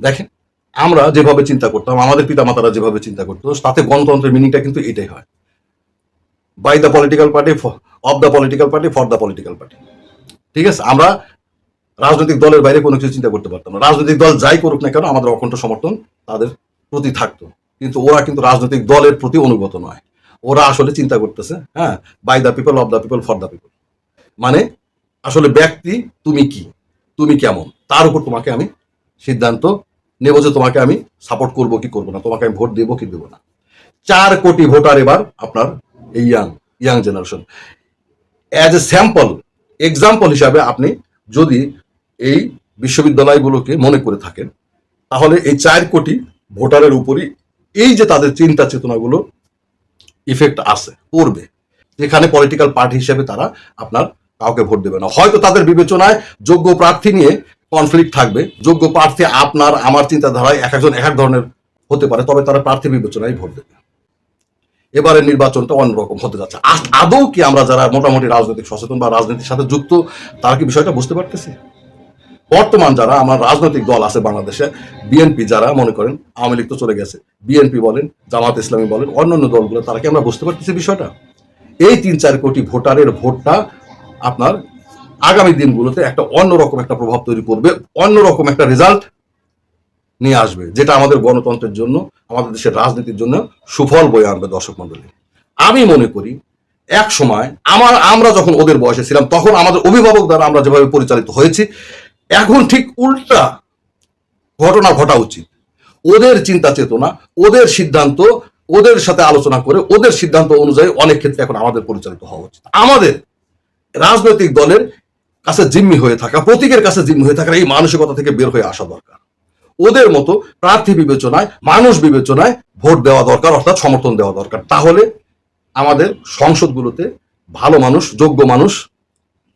দেখেন, আমরা যেভাবে চিন্তা করতাম, আমাদের পিতামাতারা যেভাবে চিন্তা করতো তাতে গণতন্ত্রের মিনিংটা কিন্তু এটাই হয়। By the political party of the political party for the political party ঠিক আছে? আমরা রাজনৈতিক দলের বাইরে কোনো কিছু চিন্তা করতে পারতাম না। রাজনৈতিক দল যাই করুক না কেন, আমাদের অকণ্ঠ সমর্থন তাদের প্রতি থাকতো। কিন্তু ওরা কিন্তু রাজনৈতিক দলের প্রতি অনুগত নয়। ওরা আসলে চিন্তা করতেছে হ্যাঁ by the people of the people for the people মানে আসলে ব্যক্তি তুমি কি? তুমি কেমন? তার উপর তোমাকে আমি সিদ্ধান্ত নেব যে তোমাকে আমি সাপোর্ট করব কি করব না, তোমাকে আমি ভোট দেবো কি দেবো না। চার কোটি ভোটার এবার আপনার এই young young generation as a sample example হিসাবে আপনি যদি এই বিশ্ববিদ্যালয়গুলোকে মনে করে থাকেন, তাহলে এই চার কোটি ভোটারের উপরই এই যে তাদের চিন্তা চেতনাগুলো ইফেক্ট আছে, পড়বে। যেখানে পলিটিক্যাল পার্টি হিসেবে তারা আপনার কাউকে ভোট দেবে না। হয়তো তাদের বিবেচনায় যোগ্য প্রার্থী নিয়ে কনফ্লিক্ট থাকবে, যোগ্য প্রার্থী আপনার আমার চিন্তাধারায় এক একজন এক এক ধরনের হতে পারে, তবে তারা প্রার্থী বিবেচনায় ভোট দেবে। এবারের নির্বাচনটা অন্যরকম হতে যাচ্ছে। আদৌ কি আমরা যারা মোটামুটি রাজনৈতিক সচেতন বা রাজনীতির সাথে যুক্ত, তারা কি বিষয়টা বুঝতে পারতেছি? বর্তমান যারা আমার রাজনৈতিক দল আছে বাংলাদেশে, বিএনপি যারা, মনে করেন, আওয়ামী লীগ তো চলে গেছে, বিএনপি বলেন, জামাত ইসলামী বলেন, অন্যান্য দলগুলো, তারা কি আমরা বুঝতে পারতেছি বিষয়টা? এই তিন চার কোটি ভোটারের ভোটটা আপনার আগামী দিনগুলোতে একটা অন্যরকম একটা প্রভাব তৈরি করবে, অন্যরকম একটা রেজাল্ট নিয়ে আসবে, যেটা আমাদের গণতন্ত্রের জন্য, আমাদের দেশের রাজনীতির জন্য সুফল বয়ে আনবে, দর্শক মন্ডলী আমি মনে করি, এক সময় আমার, আমরা যখন ওদের বয়সে ছিলাম, তখন আমাদের অভিভাবক দ্বারা আমরা যেভাবে পরিচালিত হয়েছি, এখন ঠিক উল্টা ঘটনা ঘটা উচিত। ওদের চিন্তা চেতনা, ওদের সিদ্ধান্ত, ওদের সাথে আলোচনা করে, ওদের সিদ্ধান্ত অনুযায়ী অনেক ক্ষেত্রে এখন আমাদের পরিচালিত হওয়া উচিত। আমাদের রাজনৈতিক দলের কাছে জিম্মি হয়ে থাকা, প্রতীকের কাছে জিম্মি হয়ে থাকার এই মানসিকতা থেকে বের হয়ে আসা দরকার। ওদের মতো প্রার্থী বিবেচনায়, মানুষ বিবেচনায় ভোট দেওয়া দরকার, অর্থাৎ সমর্থন দেওয়া দরকার। তাহলে আমাদের সংসদগুলোতে ভালো মানুষ, যোগ্য মানুষ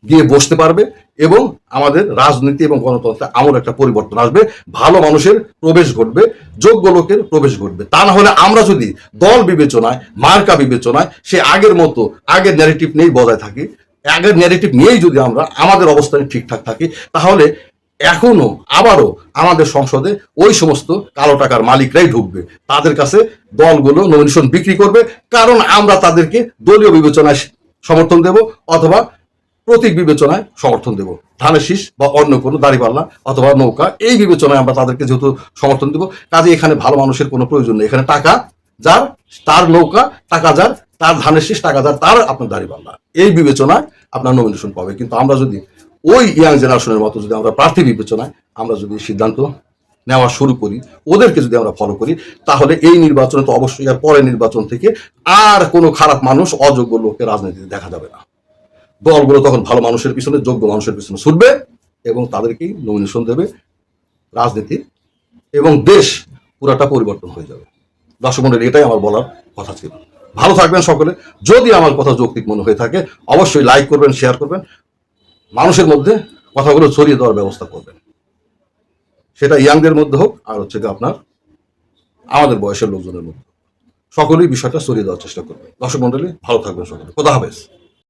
গিয়ে বসতে পারবে এবং আমাদের রাজনীতি এবং গণতন্ত্রে আমল একটা পরিবর্তন আসবে। ভালো মানুষের প্রবেশ ঘটবে, যোগ্য লোকের প্রবেশ ঘটবে। তা না হলে আমরা যদি দল বিবেচনায়, মার্কা বিবেচনায়, সে আগের মতো, আগের ন্যারেটিভ নেই বজায় থাকি আগের ন্যারেটিভ নিয়েই যদি আমরা আমাদের অবস্থানে ঠিকঠাক থাকি, তাহলে এখনও আবারও আমাদের সংসদে ওই সমস্ত কালো টাকার মালিকরাই ঢুকবে। তাদের কাছে দলগুলো নমিনেশন বিক্রি করবে, কারণ আমরা তাদেরকে দলীয় বিবেচনায় সমর্থন দেব অথবা প্রতীক বিবেচনায় সমর্থন দেব। ধানের শীষ বা অন্য কোনো দাড়িপাল্লা অথবা নৌকা, এই বিবেচনায় আমরা তাদেরকে যেহেতু সমর্থন দেব, কাজে এখানে ভালো মানুষের কোনো প্রয়োজন নেই। এখানে টাকা যার, তার নৌকা, টাকা যার তার ধানের শেষ টাকা যার তার আপনার দাড়িপাল্লা এই বিবেচনায় আপনার নমিনেশন পাবে। কিন্তু আমরা যদি ওই ইয়াং জেনারেশনের মতো যদি আমরা প্রার্থী বিবেচনায় আমরা যদি সিদ্ধান্ত নেওয়া শুরু করি, ওদেরকে যদি আমরা ফলো করি, তাহলে এই নির্বাচনে তো অবশ্যই আর পরের নির্বাচন থেকে আর কোনো খারাপ মানুষ, অযোগ্য লোককে রাজনীতিতে দেখা যাবে না। দলগুলো তখন ভালো মানুষের পিছনে, যোগ্য মানুষের পিছনে ছুটবে এবং তাদেরকেই নমিনেশন দেবে রাজনীতি এবং দেশ পুরাটা পরিবর্তন হয়ে যাবে। দর্শক মন্ডলী, এটাই আমার বলার কথা ছিল। ভালো থাকবেন সকলে। যদি আমার কথা যৌক্তিক মনে হয়ে থাকে, অবশ্যই লাইক করবেন শেয়ার করবেন। মানুষের মধ্যে কথাগুলো ছড়িয়ে দেওয়ার ব্যবস্থা করবেন। সেটা ইয়াংদের মধ্যে হোক, আর হচ্ছে আপনার আমাদের বয়সের লোকজনের মধ্যে সকলেই বিষয়টা ছড়িয়ে দেওয়ার চেষ্টা করবেন। দর্শক মন্ডলী, ভালো থাকবেন সকলে। কথা হাফেজ।